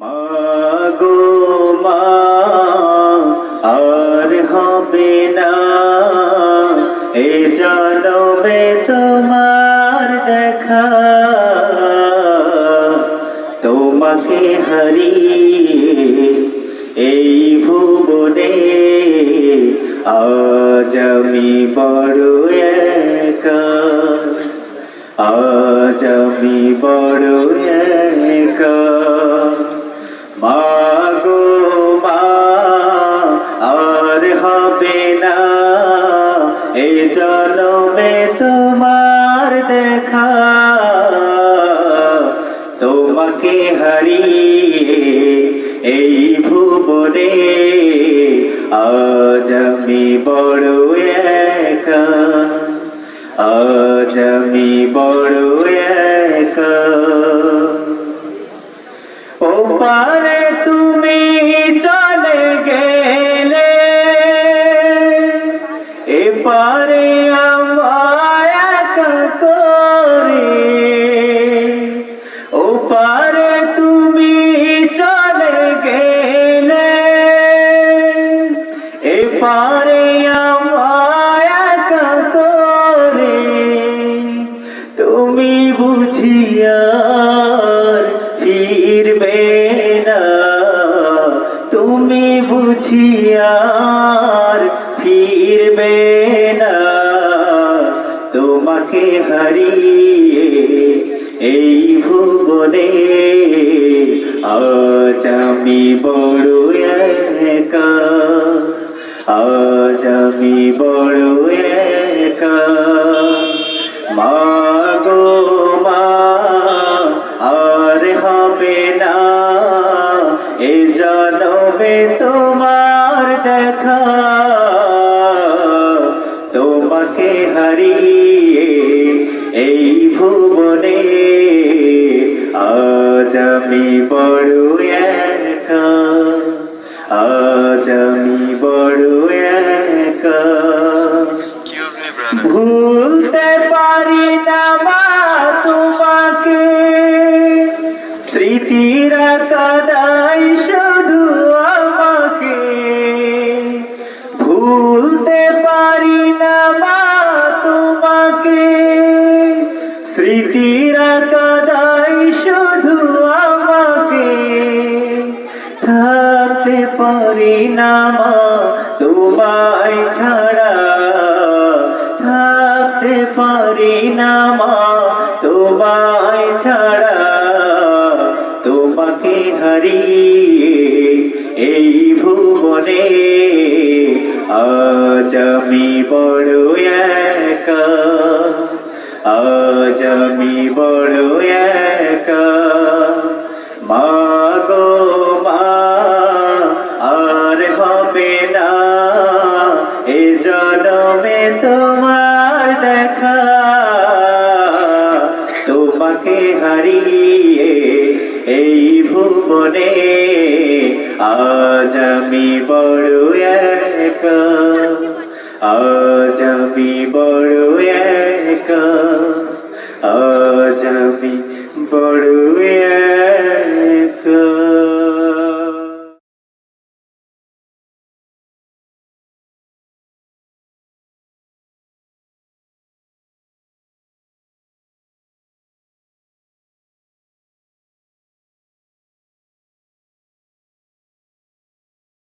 মাগো মা, আর হবে না। এ জনমে তোমার দেখা, তোমাকে হারিয়ে এই ভুবনে। আজ আমি বড় একা, আজ আমি বড় একা। জনমে তোমার দেখা, তোমাকে হারিয়ে এই ভুবনে আজ আমি বড় একা, আজ আমি বড় একা। বুঝিয়ার ফিরবে না তোমাকে হারিয়ে এই ভুবনে। আজ আমি বড় একা, আজ আমি বড় একা। জনমে তোমার দেখা। তোমাকে হারিয়ে এই ভুবনে আজ আমি বড় একা। আজ আমি বড় একা. ভুলতে পারি না মা তোমাকে। স্মৃতিরা কাদাই থাকতে পারি না তোমায় ছাড়া থাকতে পারি না তোমায় ছাড়া তোমাকে হারিয়ে এই ভুবনে আজ আমি বড় একা, আজ আমি বড় একা। মাগো তোমাকে হারিয়ে এই ভুবনে আজ আমি বড় একা আজ আমি বড় একা।